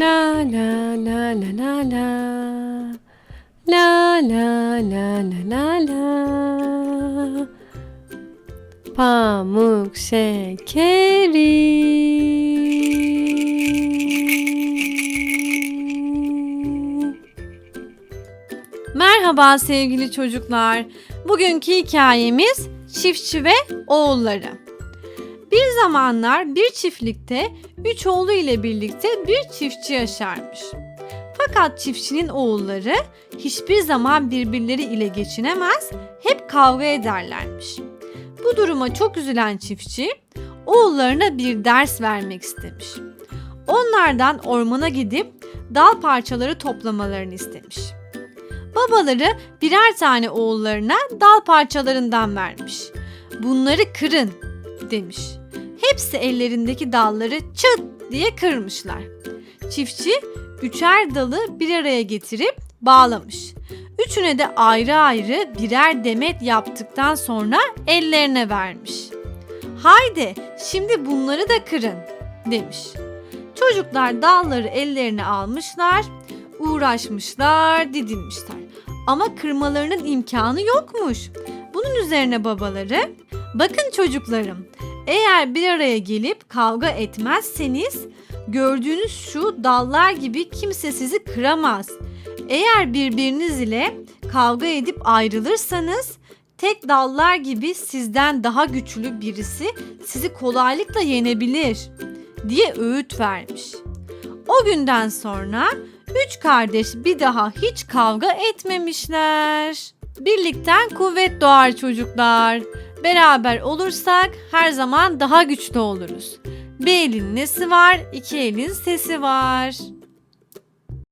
La la la la la la. La la la la la la. Pamuk şekeri. Merhaba sevgili çocuklar. Bugünkü hikayemiz çiftçi ve oğulları. Bir zamanlar bir çiftlikte üç oğlu ile birlikte bir çiftçi yaşarmış. Fakat çiftçinin oğulları hiçbir zaman birbirleri ile geçinemez, hep kavga ederlermiş. Bu duruma çok üzülen çiftçi oğullarına bir ders vermek istemiş. Onlardan ormana gidip dal parçaları toplamalarını istemiş. Babaları birer tane oğullarına dal parçalarından vermiş. Bunları kırın demiş. Hepsi ellerindeki dalları çıt diye kırmışlar. Çiftçi üçer dalı bir araya getirip bağlamış. Üçüne de ayrı ayrı birer demet yaptıktan sonra ellerine vermiş. Haydi şimdi bunları da kırın demiş. Çocuklar dalları ellerine almışlar, uğraşmışlar, didinmişler. Ama kırmalarının imkanı yokmuş. Bunun üzerine babaları, bakın çocuklarım, eğer bir araya gelip kavga etmezseniz gördüğünüz şu dallar gibi kimse sizi kıramaz. Eğer birbiriniz ile kavga edip ayrılırsanız tek dallar gibi sizden daha güçlü birisi sizi kolaylıkla yenebilir diye öğüt vermiş. O günden sonra üç kardeş bir daha hiç kavga etmemişler. Birlikten kuvvet doğar çocuklar. Beraber olursak her zaman daha güçlü oluruz. Bir elin nesi var, iki elin sesi var.